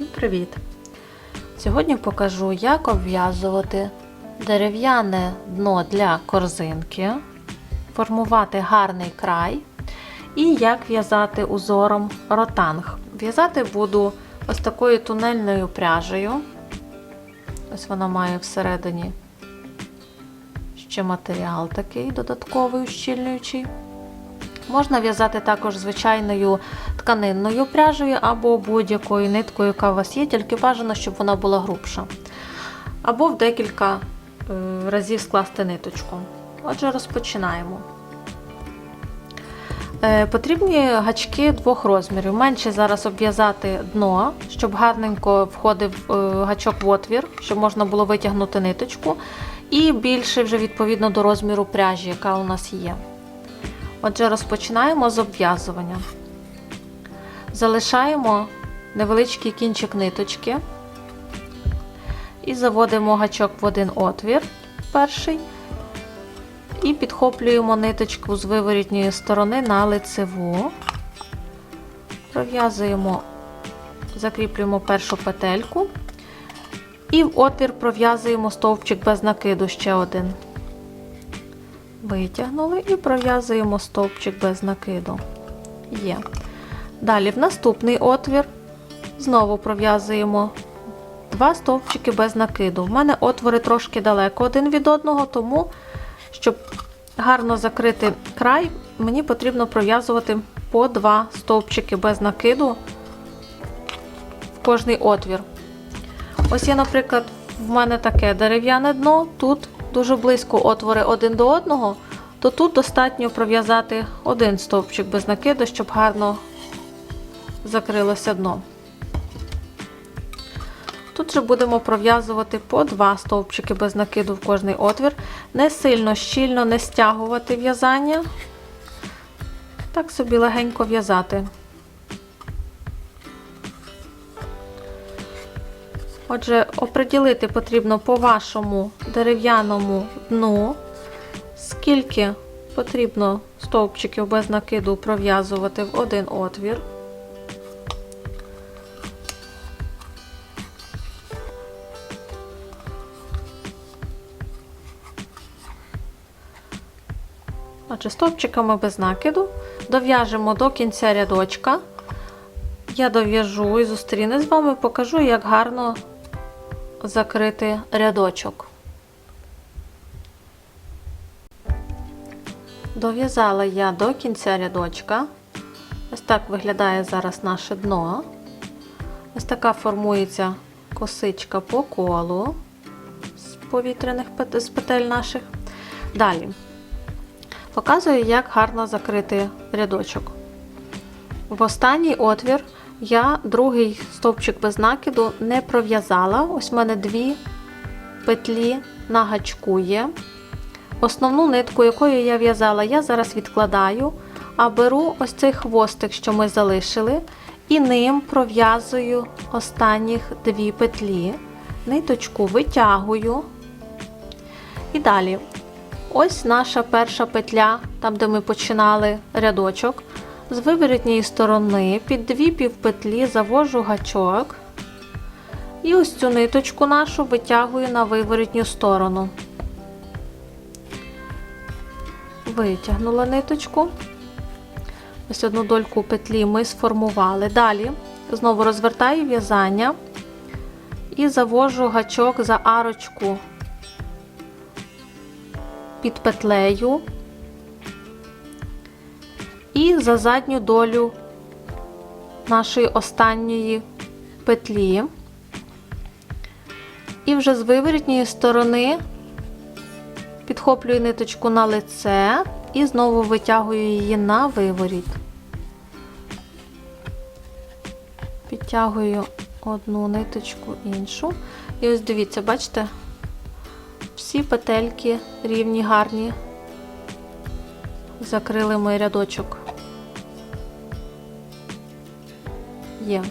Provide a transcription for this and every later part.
Всім привіт! Сьогодні покажу, як обв'язувати дерев'яне дно для корзинки, формувати гарний край і як в'язати узором ротанг. В'язати буду ось такою тунельною пряжею. Ось вона має всередині ще матеріал такий додатковий ущільнюючий. Можна в'язати також звичайною тканинною пряжею або будь-якою ниткою, яка у вас є, тільки бажано, щоб вона була грубша. Або в декілька е, разів скласти ниточку. Отже, розпочинаємо. Е, Потрібні гачки двох розмірів. Менше зараз обв'язати дно, щоб гарненько входив е, гачок в отвір, щоб можна було витягнути ниточку. І більше вже відповідно до розміру пряжі, яка у нас є. Отже, розпочинаємо з обв'язування. Залишаємо невеличкий кінчик ниточки і заводимо гачок в один отвір перший. І підхоплюємо ниточку з виворітньої сторони на лицеву, пров'язуємо, закріплюємо першу петельку і в отвір пров'язуємо стовпчик без накиду ще один. Витягнули і пров'язуємо стовпчик без накиду. Є. Далі в наступний отвір знову пров'язуємо два стовпчики без накиду. В мене отвори трошки далеко один від одного, тому, щоб гарно закрити край, мені потрібно пров'язувати по два стовпчики без накиду в кожний отвір. Ось є, наприклад, в мене таке дерев'яне дно, тут дуже близько отвори один до одного, то тут достатньо пров'язати один стовпчик без накиду, щоб гарно закрилося дно. Тут же будемо пров'язувати по два стовпчики без накиду в кожний отвір. Не сильно щільно не стягувати в'язання. Так собі легенько в'язати. Отже, оприділити потрібно по вашому дерев'яному дну, скільки потрібно стовпчиків без накиду пров'язувати в один отвір. Отже, стовпчиками без накиду дов'яжемо до кінця рядочка. Я дов'яжу і зустріну з вами, покажу, як гарно закрити рядочок. Дов'язала я до кінця рядочка. Ось так виглядає зараз наше дно. Ось така формується косичка по колу з повітряних з петель наших. Далі показую, як гарно закрити рядочок. В останній отвір я другий стовпчик без накиду не пров'язала. Ось в мене дві петлі на гачку є. Основну нитку, якою я в'язала, я зараз відкладаю, а беру ось цей хвостик, що ми залишили, і ним пров'язую останніх дві петлі. Ниточку витягую. І далі. Ось наша перша петля, там де ми починали рядочок. З виворітньої сторони під дві півпетлі завожу гачок. І ось цю ниточку нашу витягую на виворітню сторону. Витягнула ниточку. Ось одну дольку петлі ми сформували. Далі знову розвертаю в'язання і завожу гачок за арочку під петлею і за задню долю нашої останньої петлі. І вже з виворітньої сторони підхоплюю ниточку на лице і знову витягую її на виворіт. Підтягую одну ниточку іншу. І ось дивіться, бачите, всі петельки рівні, гарні, закрили мій рядочок. Є.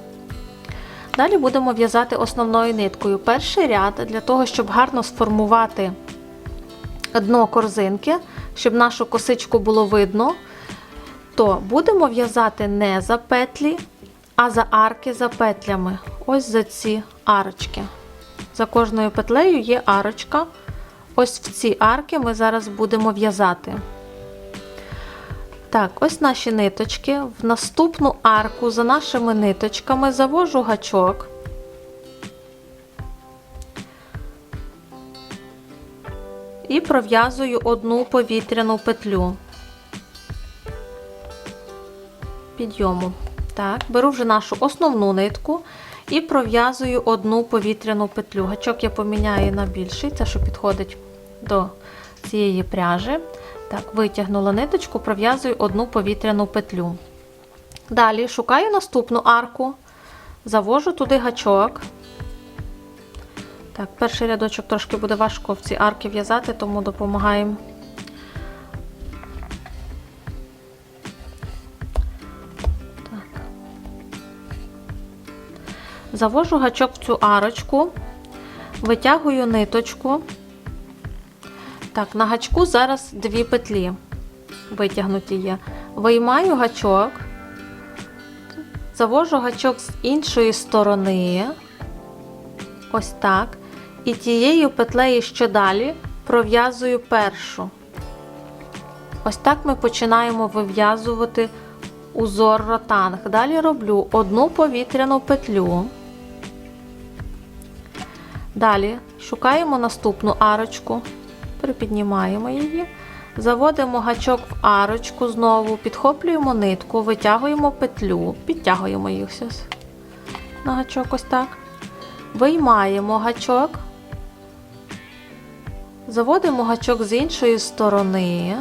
Далі будемо в'язати основною ниткою. Перший ряд для того, щоб гарно сформувати дно корзинки, щоб нашу косичку було видно, то будемо в'язати не за петлі, а за арки за петлями. ось за ці арочки. За кожною петлею є арочка. Ось в ці арки ми зараз будемо в'язати. Так, ось наші ниточки. В наступну арку за нашими ниточками завожу гачок. І пров'язую одну повітряну петлю. Підйому. Так, беру вже нашу основну нитку і пров'язую одну повітряну петлю. Гачок я поміняю на більший, це що підходить до цієї пряжі. Так, витягнула ниточку, пров'язую одну повітряну петлю. Далі шукаю наступну арку, завожу туди гачок. Так, перший рядочок трошки буде важко в ці арки в'язати, тому допомагаємо. Так. Завожу гачок в цю арочку, витягую ниточку. Так, на гачку зараз дві петлі витягнуті є. Виймаю гачок, завожу гачок з іншої сторони. Ось так. І тією петлею, що далі, пров'язую першу. Ось так ми починаємо вив'язувати узор ротанг. Далі роблю одну повітряну петлю. Далі шукаємо наступну арочку, припіднімаємо її, заводимо гачок в арочку знову, підхоплюємо нитку, витягуємо петлю, підтягуємо їх на гачок ось так. Виймаємо гачок, заводимо гачок з іншої сторони.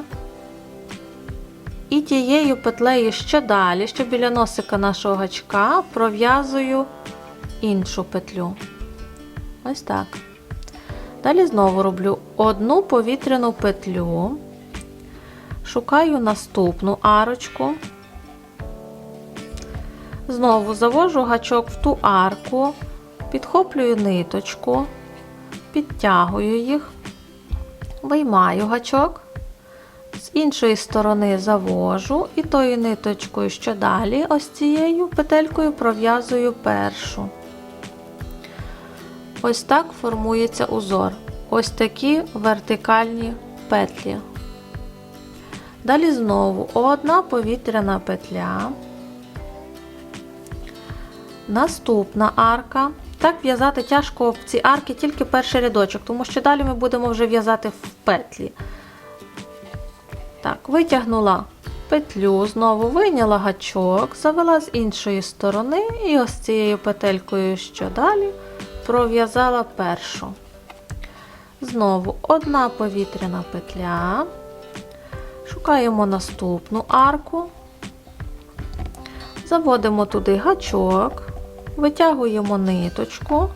І тією петлею ще далі, що біля носика нашого гачка, пров'язую іншу петлю. Ось так. Далі знову роблю одну повітряну петлю, шукаю наступну арочку. Знову завожу гачок в ту арку, підхоплюю ниточку, підтягую їх, виймаю гачок, з іншої сторони завожу і тою ниточкою, що далі, ось цією петелькою пров'язую першу. Ось так формується узор. Ось такі вертикальні петлі. Далі знову одна повітряна петля. Наступна арка. Так в'язати тяжко в ці арки тільки перший рядочок, тому що далі ми будемо вже в'язати в петлі. Так, витягнула петлю, знову вийняла гачок, завела з іншої сторони і ось цією петелькою, що далі, пров'язала першу. Знову одна повітряна петля. Шукаємо наступну арку, заводимо туди гачок, витягуємо ниточку,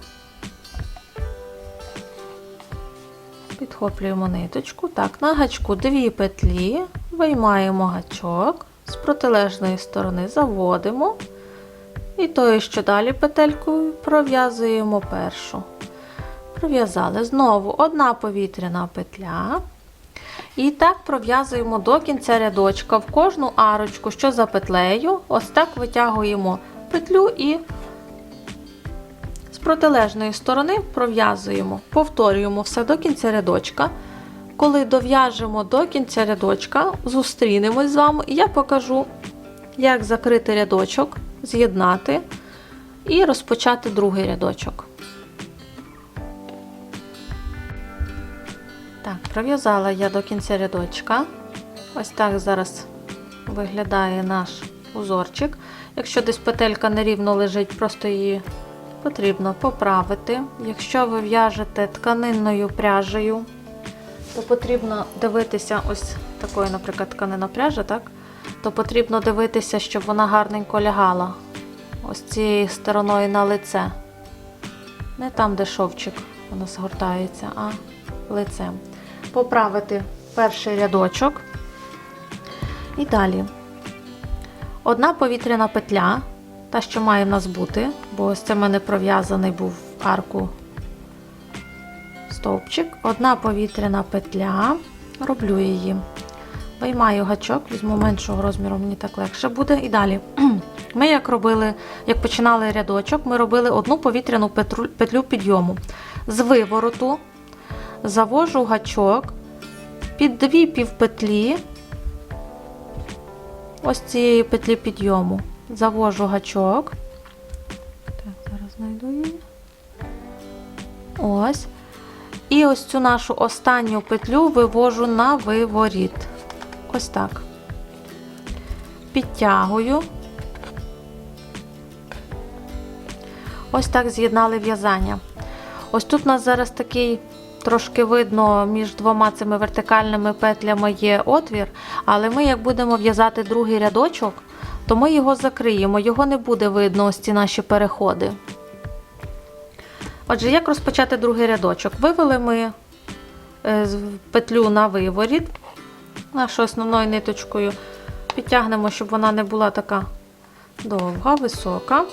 підхоплюємо ниточку. Так, на гачку дві петлі, виймаємо гачок, з протилежної сторони заводимо. І тою, що далі петелькою пров'язуємо першу. Пров'язали знову одна повітряна петля. І так пров'язуємо до кінця рядочка в кожну арочку, що за петлею, ось так витягуємо петлю і з протилежної сторони пров'язуємо, повторюємо все до кінця рядочка. Коли дов'яжемо до кінця рядочка, зустрінемось з вами, і я покажу, як закрити рядочок, з'єднати і розпочати другий рядочок. Так, пров'язала я до кінця рядочка. Ось так зараз виглядає наш узорчик. Якщо десь петелька нерівно лежить, просто її потрібно поправити. Якщо ви в'яжете тканинною пряжею, то потрібно дивитися ось такою, наприклад, тканина пряжа, так? То потрібно дивитися, щоб вона гарненько лягала ось цією стороною на лице. Не там, де шовчик воно згортається, а лицем. Поправити перший рядочок. І далі. Одна повітряна петля, та, що має в нас бути, бо ось це в мене пров'язаний був в арку стовпчик. Одна повітряна петля, роблю її. Виймаю гачок, візьму меншого розміру, мені так легше буде. І далі. Ми як робили, як починали рядочок, ми робили одну повітряну петлю підйому. З вивороту завожу гачок під дві півпетлі ось цієї петлі підйому. Завожу гачок. Так, зараз знайду її. Ось. І ось цю нашу останню петлю вивожу на виворіт. Ось так. Підтягую. Ось так з'єднали в'язання. Ось тут у нас зараз такий трошки видно між двома цими вертикальними петлями є отвір, але ми, як будемо в'язати другий рядочок, то ми його закриємо, його не буде видно ось ці наші переходи. Отже, як розпочати другий рядочок? Вивели ми е, петлю на виворіт нашою основною ниточкою. Підтягнемо, щоб вона не була така довга, висока.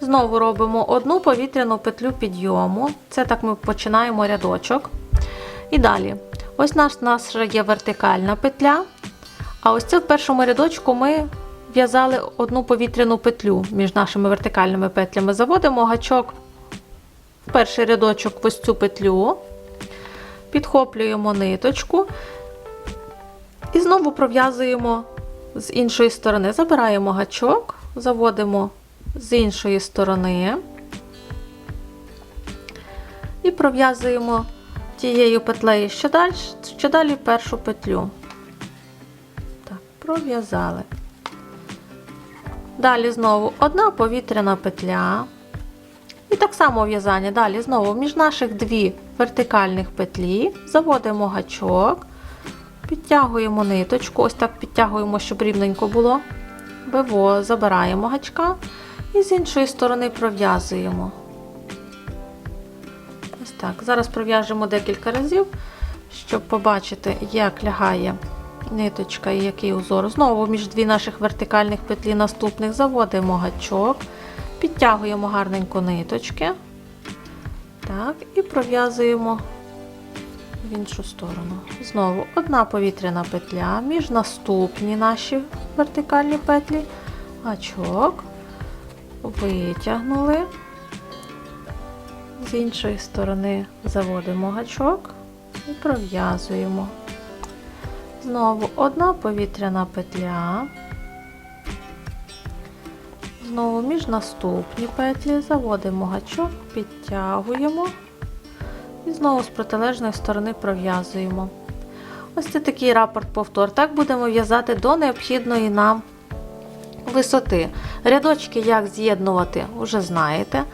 Знову робимо одну повітряну петлю підйому. Це так ми починаємо рядочок. І далі. Ось наш, наша є вертикальна петля. А ось це в першому рядочку ми в'язали одну повітряну петлю між нашими вертикальними петлями. Заводимо гачок в перший рядочок в ось цю петлю, підхоплюємо ниточку і знову пров'язуємо з іншої сторони. Забираємо гачок, заводимо з іншої сторони і пров'язуємо тією петлею що далі, що далі першу петлю. Так, пров'язали. Далі знову одна повітряна петля. І так само в'язання. Далі знову між наших дві вертикальних петлі заводимо гачок, підтягуємо ниточку, ось так підтягуємо, щоб рівненько було. Виво, забираємо гачка і з іншої сторони пров'язуємо. Ось так. Зараз пров'яжемо декілька разів, щоб побачити, як лягає ниточка і який узор. Знову між дві наших вертикальних петлі наступних заводимо гачок, підтягуємо гарненько ниточки. Так, і пров'язуємо в іншу сторону. Знову одна повітряна петля між наступні наші вертикальні петлі, гачок, витягнули. З іншої сторони заводимо гачок і пров'язуємо. Знову одна повітряна петля. Знову між наступні петлі заводимо гачок, підтягуємо і знову з протилежної сторони пров'язуємо. Ось це такий рапорт повтор. Так будемо в'язати до необхідної нам висоти. Рядочки, як з'єднувати, вже знаєте.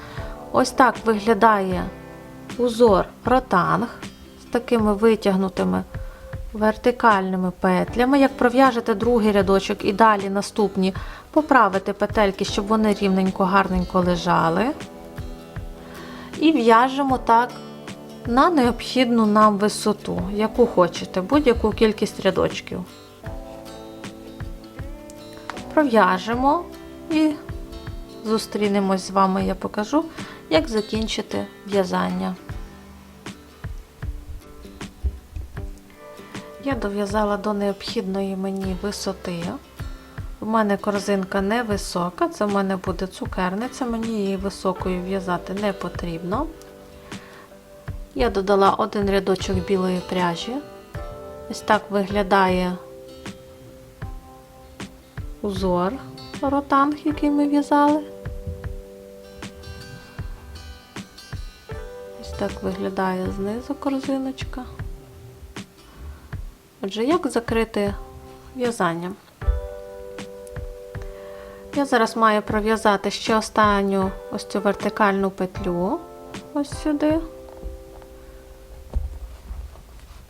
Ось так виглядає узор ротанг з такими витягнутими вертикальними петлями. Як пров'яжете другий рядочок і далі наступні, поправите петельки, щоб вони рівненько, гарненько лежали. І в'яжемо так на необхідну нам висоту, яку хочете, будь-яку кількість рядочків. Пров'яжемо і зустрінемось з вами, я покажу, як закінчити в'язання. Я дов'язала до необхідної мені висоти. У мене корзинка невисока, це в мене буде цукерниця, мені її високою в'язати не потрібно. Я додала один рядочок білої пряжі. Ось так виглядає узор ротанг, який ми в'язали. Ось так виглядає знизу корзиночка. Отже, як закрити в'язання? Я зараз маю пров'язати ще останню ось цю вертикальну петлю ось сюди.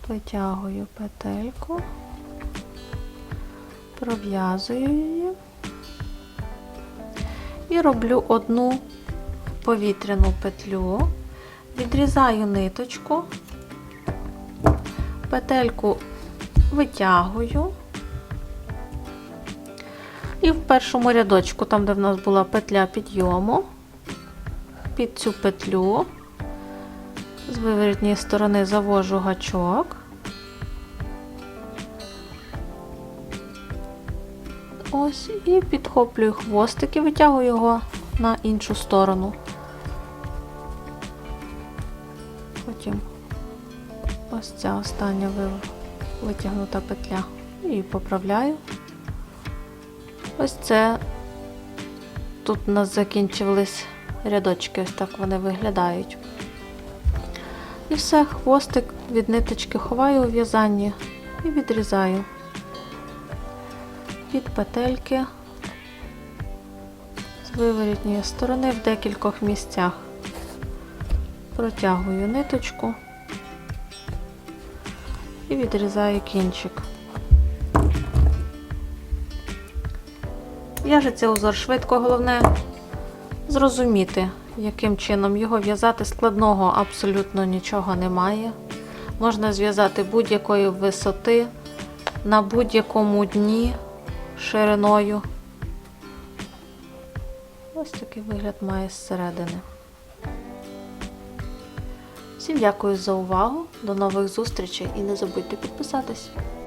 Витягую петельку, пров'язую її і роблю одну повітряну петлю, відрізаю ниточку, петельку витягую. І в першому рядочку, там, де в нас була петля підйому, під цю петлю з виворітньої сторони завожу гачок. Ось, і підхоплюю хвостик і витягую його на іншу сторону. Потім ось ця остання вилка витягнута петля. І поправляю. Ось це. Тут у нас закінчились рядочки, ось так вони виглядають. І все, хвостик від ниточки ховаю у в'язанні і відрізаю під петельки з виворітньої сторони в декількох місцях. Протягую ниточку і відрізаю кінчик. В'яжеться узор швидко, головне зрозуміти, яким чином його в'язати. Складного абсолютно нічого немає. Можна зв'язати будь-якої висоти на будь-якому дні шириною. Ось такий вигляд має зсередини. Всім дякую за увагу. До нових зустрічей і не забудьте підписатись.